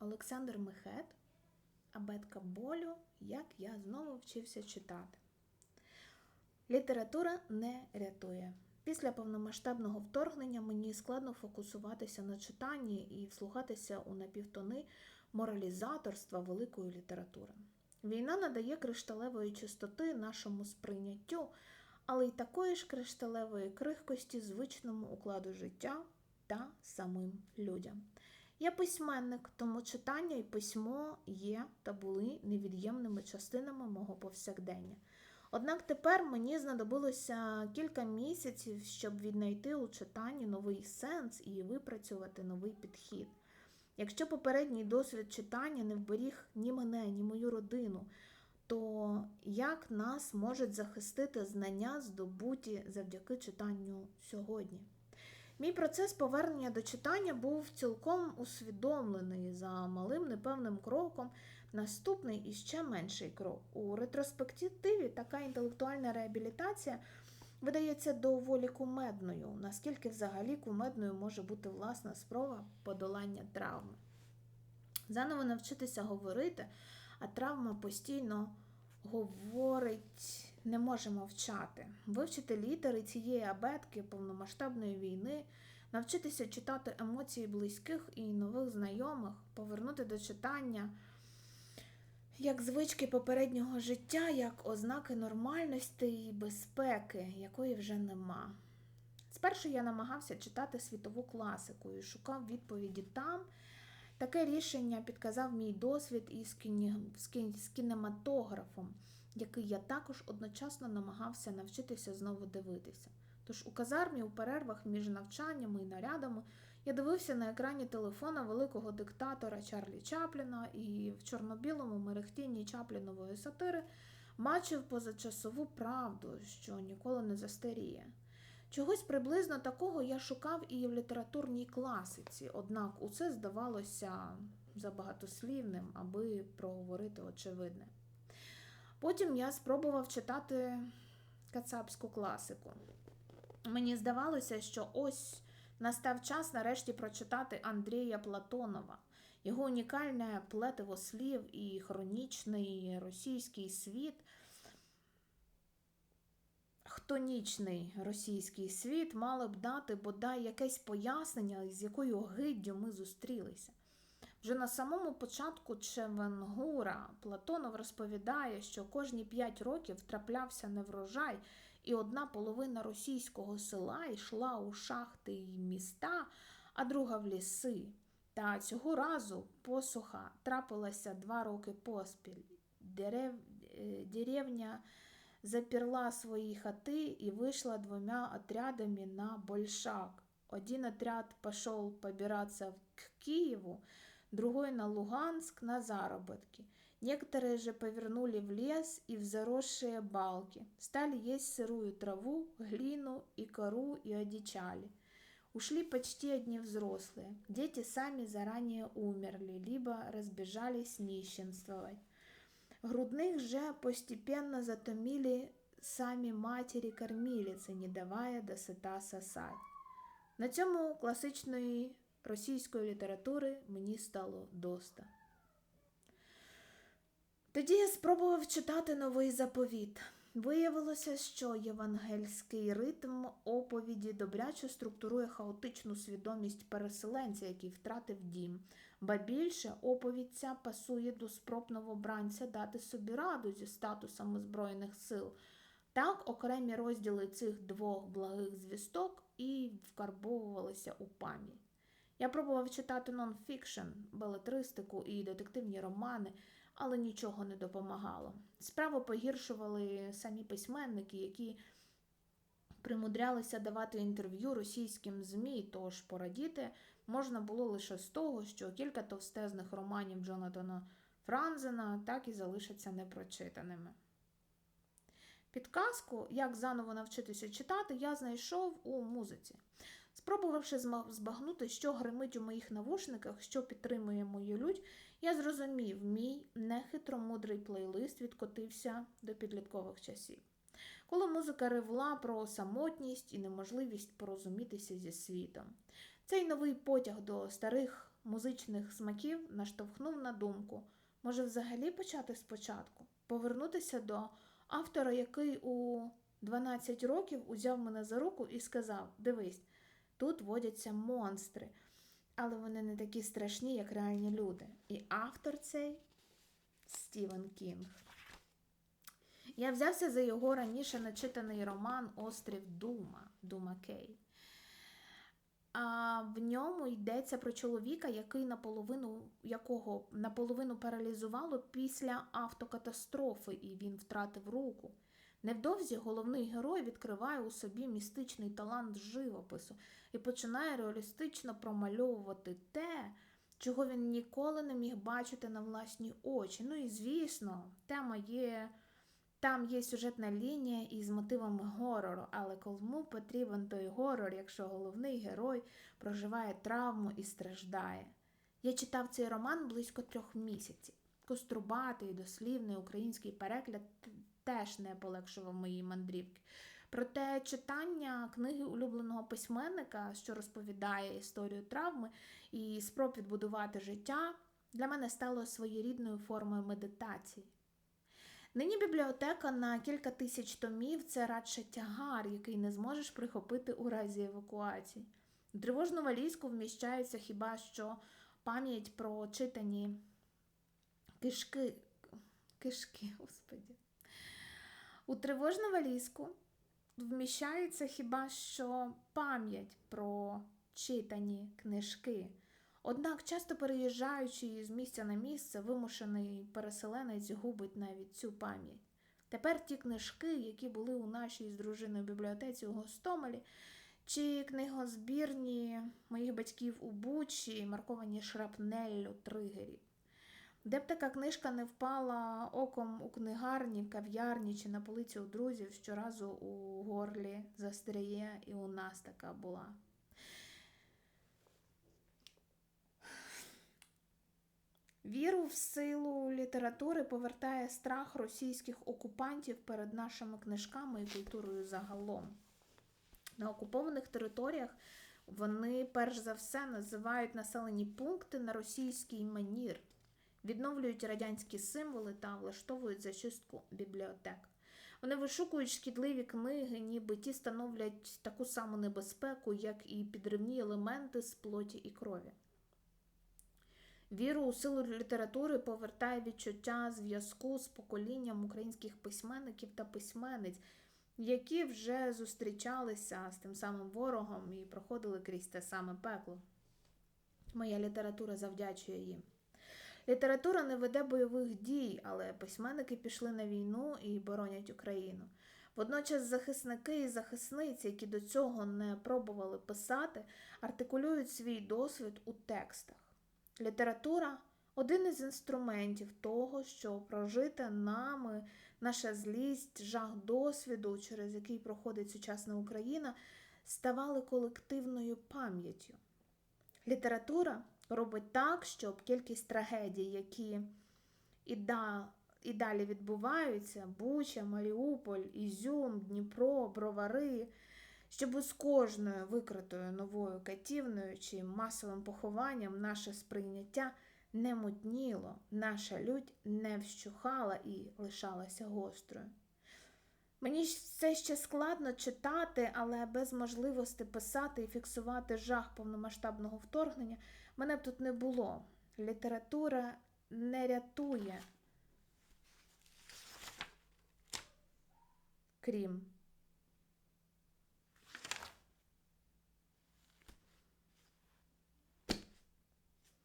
Олександр Мехет, абетка болю, як я знову вчився читати. Література не рятує. Після повномасштабного вторгнення мені складно фокусуватися на читанні і вслухатися у напівтони моралізаторства великої літератури. Війна надає кришталевої чистоти нашому сприйняттю, але й такої ж кришталевої крихкості звичному укладу життя та самим людям. Я письменник, тому читання і письмо є та були невід'ємними частинами мого повсякдення. Однак тепер мені знадобилося кілька місяців, щоб віднайти у читанні новий сенс і випрацювати новий підхід. Якщо попередній досвід читання не вберіг ні мене, ні мою родину, то як нас можуть захистити знання, здобуті завдяки читанню сьогодні? Мій процес повернення до читання був цілком усвідомлений за малим непевним кроком, наступний і ще менший крок. У ретроспективі така інтелектуальна реабілітація видається доволі кумедною, наскільки взагалі кумедною може бути власна спроба подолання травми. Заново навчитися говорити, а травма постійно говорить, не може мовчати. Вивчити літери цієї абетки повномасштабної війни, навчитися читати емоції близьких і нових знайомих, повернути до читання як звички попереднього життя, як ознаки нормальності і безпеки, якої вже нема. Спершу я намагався читати світову класику і шукав відповіді там. Таке рішення підказав мій досвід із, кінематографом, який я також одночасно намагався навчитися знову дивитися. Тож у казармі у перервах між навчаннями і нарядами я дивився на екрані телефона великого диктатора Чарлі Чапліна і в чорно-білому мерехтінні Чаплінової сатири бачив позачасову правду, що ніколи не застаріє. Чогось приблизно такого я шукав і в літературній класиці, однак усе здавалося забагатослівним, аби проговорити очевидне. Потім я спробував читати кацапську класику. Мені здавалося, що ось настав час нарешті прочитати Андрія Платонова, його унікальне плетиво слів і хронічний російський світ. Хтонічний російський світ мали б дати бодай якесь пояснення, з якою гиддю ми зустрілися. Вже на самому початку Чевенгура Платонов розповідає, що кожні п'ять років траплявся неврожай, і одна половина російського села йшла у шахти й міста, а друга в ліси. Та цього разу посуха трапилася два роки поспіль. Дерев... Деревня заперла свои хаты и вышла двумя отрядами на Большак. Один отряд пошел побираться к Киеву, другой на Луганск на заработки. Некоторые же повернули в лес и в заросшие балки, стали есть сырую траву, глину и кору и одичали. Ушли почти одни взрослые. Дети сами заранее умерли, либо разбежались нищенствовать. Грудных же постепенно затомили самі матері-кормілиці, не давая досита сосать. На цьому класичної російської літератури мені стало доста. Тоді я спробував читати новий заповіт. Виявилося, що євангельський ритм оповіді добряче структурує хаотичну свідомість переселенця, який втратив дім, ба більше оповідь ця пасує до спроб новобранця дати собі раду зі статусами Збройних сил. Так, окремі розділи цих двох благих звісток і вкарбовувалися у пам'ять. Я пробував читати нонфікшн, белетристику і детективні романи, але нічого не допомагало. Справу погіршували самі письменники, які примудрялися давати інтерв'ю російським ЗМІ, тож порадіти можна було лише з того, що кілька товстезних романів Джонатана Франзена так і залишаться непрочитаними. Підказку, як заново навчитися читати, я знайшов у музиці. Спробувавши збагнути, що гримить у моїх навушниках, що підтримує мою лють, я зрозумів, мій нехитромудрий плейлист відкотився до підліткових часів. Коли музика ревла про самотність і неможливість порозумітися зі світом. Цей новий потяг до старих музичних смаків наштовхнув на думку. Може, взагалі почати спочатку, повернутися до автора, який у 12 років узяв мене за руку і сказав: Дивись, тут водяться монстри, але вони не такі страшні, як реальні люди. І автор цей Стівен Кінг. Я взявся за його раніше начитаний роман Острів Дума Дума Кей. А в ньому йдеться про чоловіка, який наполовину, якого наполовину паралізувало після автокатастрофи, і він втратив руку. Невдовзі головний герой відкриває у собі містичний талант живопису і починає реалістично промальовувати те, чого він ніколи не міг бачити на власні очі. Ну і звісно, тема є. Там є сюжетна лінія із мотивами горору, але кому потрібен той горор, якщо головний герой проживає травму і страждає. Я читав цей роман близько трьох місяців. Кострубатий, дослівний український перегляд теж не полегшував моїй мандрівки. Проте читання книги улюбленого письменника, що розповідає історію травми і спроб відбудувати життя, для мене стало своєрідною формою медитації. Нині бібліотека на кілька тисяч томів це радше тягар, який не зможеш прихопити у разі евакуації. У тривожну валізку вміщається хіба що пам'ять про читані кишки. Кишки, господі. У тривожну валізку вміщається хіба що пам'ять про читані книжки. Однак, часто переїжджаючи з місця на місце, вимушений переселенець губить навіть цю пам'ять. Тепер ті книжки, які були у нашій з дружиною бібліотеці у Гостомелі, чи книгозбірні моїх батьків у Бучі, марковані шрапнеллю тригерів. Де б така книжка не впала оком у книгарні, кав'ярні чи на полиці у друзів, щоразу у горлі застряє, і у нас така була. Віру в силу літератури повертає страх російських окупантів перед нашими книжками і культурою загалом. На окупованих територіях вони перш за все називають населені пункти на російський манір, відновлюють радянські символи та влаштовують зачистку бібліотек. Вони вишукують шкідливі книги, ніби ті становлять таку саму небезпеку, як і підривні елементи з плоті і крові. Віру у силу літератури повертає відчуття зв'язку з поколінням українських письменників та письменниць, які вже зустрічалися з тим самим ворогом і проходили крізь те саме пекло. Моя література завдячує їм. Література не веде бойових дій, але письменники пішли на війну і боронять Україну. Водночас захисники і захисниці, які до цього не пробували писати, артикулюють свій досвід у текстах. Література один із інструментів того, що прожита нами наша злість, жах досвіду, через який проходить сучасна Україна, ставали колективною пам'яттю. Література робить так, щоб кількість трагедій, які і, да, і далі відбуваються: Буча, Маріуполь, Ізюм, Дніпро, Бровари, щоб із кожною викритою новою катівною чи масовим похованням наше сприйняття не мутніло, наша лють не вщухала і лишалася гострою. Мені все ще складно читати, але без можливості писати і фіксувати жах повномасштабного вторгнення мене б тут не було. Література не рятує, крім